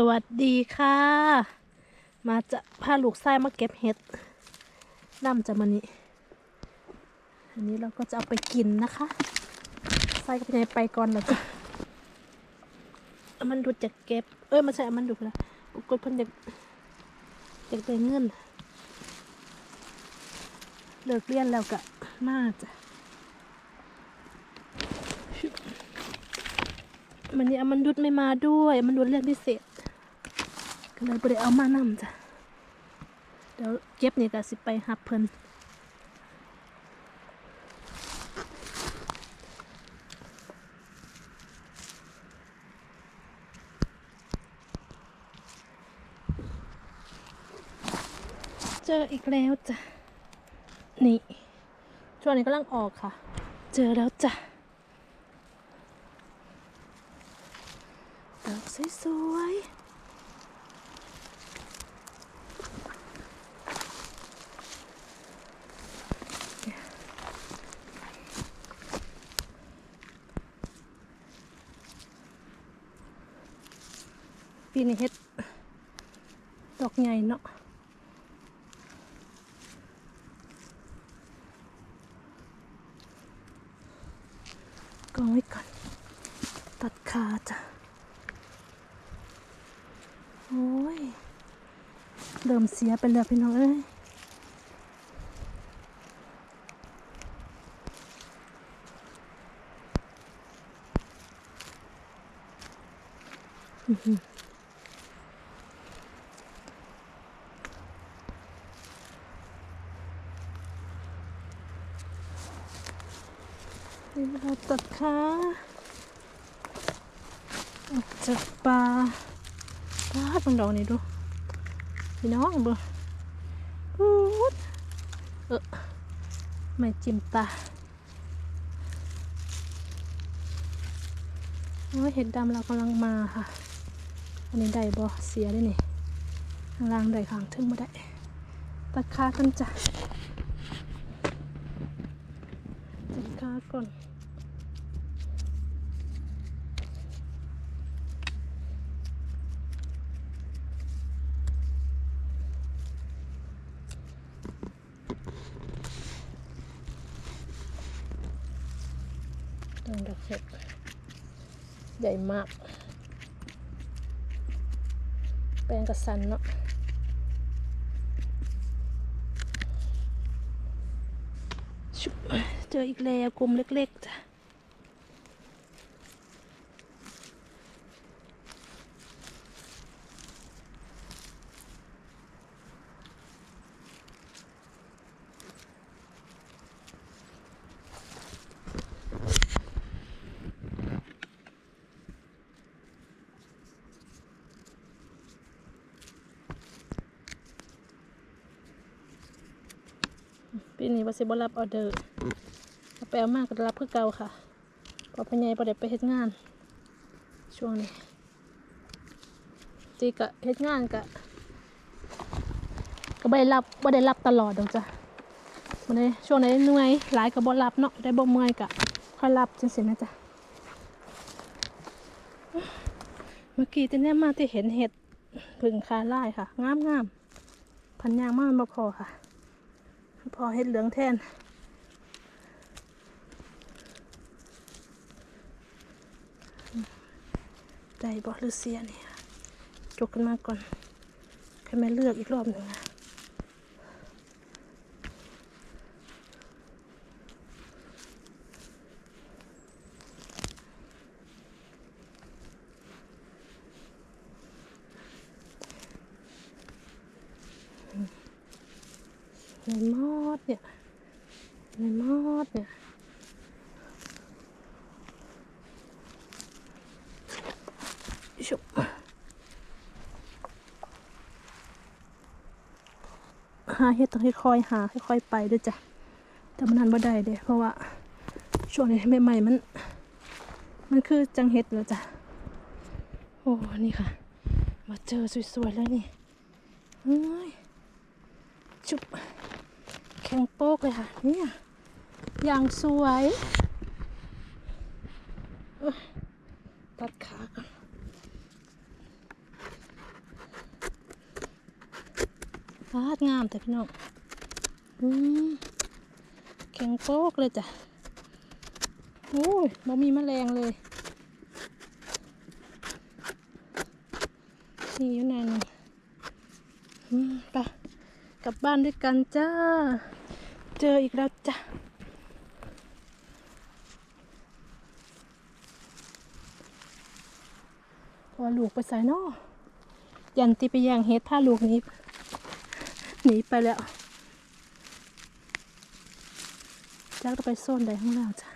สวัสดีค่ะ มาจะพาลูกไส้มาเก็บเห็ดน้ำจะมานี่อันนี้เราก็จะเอาไปกินนะคะไส้กับยายไปก่อนเราจะเอามันดูจะเก็บ เอ้ยม่ใช่เอามันดูนะกดเพิ่นอยากอยากได้เงินเลิกเรียนแล้วก็มาจ้ะมันนี้อามันดุดไม่มาด้วยอามันดุดเรียนพิเศษ ก็เลยบ่ได้เอามานำจ้ะเดี๋ยวเก็บนี่ก็สิไปหับเพิ่นเจออีกแล้วจ้ะ นี่ช่วงนี้กำลังออกค่ะ เจอแล้วจ้ะดอกสวยๆ ปีนี้เฮ็ดดอกใหญ่เนาะกองไว้ก่อน ตัดขาจ้ะ โอ้ย เริ่มเสียไปแล้วพี่น้องเอ้ยนี่ เราตัดขาออกจากปลาปลาดบางดอกนี่ดูพี่น้องเบอพูดเออไม่จิ้มตาโอ้เห็ดดำเรากำลังมาค่ะ อันนี้ได้บ่เสียได้นี่ข้างล่างได้ข้างทึ่งมาได้ตัดขากันจ้ะตัดขาก่อน ต้นดอกเห็ดใหญ่มาก แปลงกระสันเนาะเจออีกแล้วกลุ่มเล็กๆจ้ะ ปีนี้ว่าสิบรับออเดอร์เอาไปเอามากก็รับเพื่อเก่าค่ะพอพญายประเด็ไปเฮ็ดงาน ช่วงนี้จีกะเฮ็ดงานกะก็ไม่ได้รับไม่ได้รับตลอดดอกจ้ะมันได้ช่วงไหนเหนื่อยหลายก็บ่รับเนาะได้บ่เมื่อยกะค่อยรับจังซี่นะจ๊ะเมื่อกี้ที่นี่มาที่เห็นเห็ดผึ่งคาไล่ค่ะงามงามๆพันยางมากมันบ่พอค่ะ พอเห็ดเหลืองแทนได้บอหรือเสียเนี่ยจกขึ้นมาก่อนให้แม่เลือกอีกรอบหนึ่งนะ ในมอดเนี่ยในมอดเนี่ยชุบหาเห็ดต้องค่อยๆหาค่อยๆไปด้วยจ้ะแต่มันนันบ่ได้เด้เพราะว่าช่วงนี้ใหม่ๆมัน มันคือจังเห็ดแล้วจ้ะโอ้นี่ค่ะ มาเจอสวยๆแล้วนี่เฮ้ย จุบแข็งโป๊กเลยค่ะ เนี่ยอย่างสวยตัดขาพาดงามแต่พี่น้องแข็งโป๊กเลยจ้ะโอ้ยบ่มีแมลงเลยนี่อยู่นั่ไป กลับบ้านด้วยกันจ้า เจออีกแล้วจ้ะพอลูกไปใส่นอยันตีไปย่งเฮ็ดผ้าลูกนี้หนีไปแล้วจักจะไปโซนใดข้างล่างจ้ะ